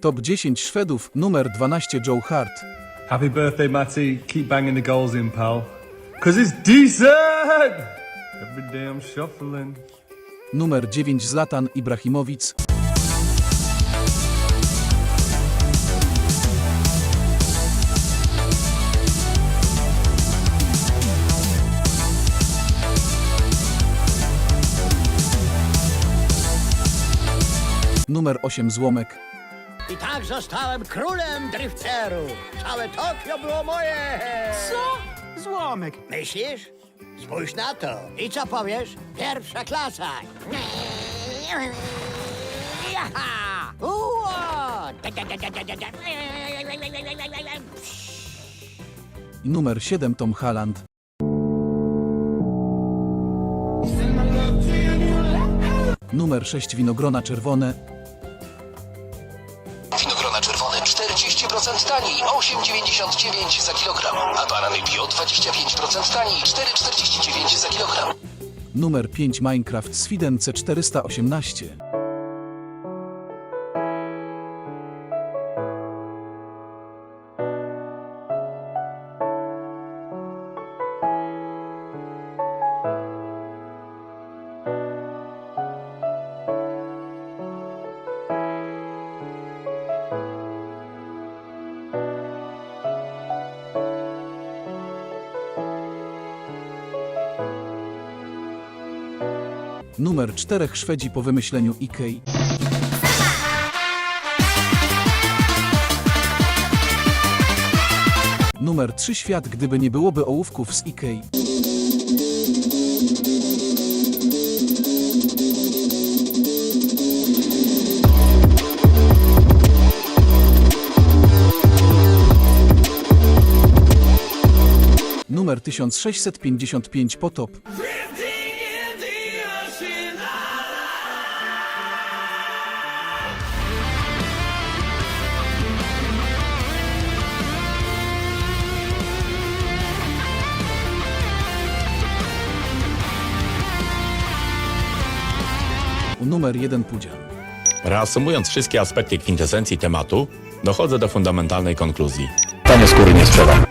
Top 10 Szwedów, numer 12 Joe Hart. Happy birthday, Matty. Keep banging the goals in, pal. Cause it's decent! Every day I'm shuffling. Numer 9 Zlatan Ibrahimovic. Numer 8 Złomek. I tak zostałem królem drifteru. Całe Tokio było moje. Co? Złomek. Myślisz? Spójrz na to. I co powiesz? Pierwsza klasa. Jaha! Numer 7 Tom Halland. Numer 6 Winogrona Czerwone. 40% taniej, 8,99 za kilogram. A banany bio 25% taniej, 4,49 za kilogram. Numer 5 Minecraft Sweden C418. Numer 4 Szwedzi po wymyśleniu Ikei. Numer 3 Świat gdyby nie byłoby ołówków z Ikei. Numer 1655 Potop. Numer 1 Pudzian. Reasumując wszystkie aspekty kwintesencji tematu, dochodzę do fundamentalnej konkluzji. Tanie skóry nie sprzedam.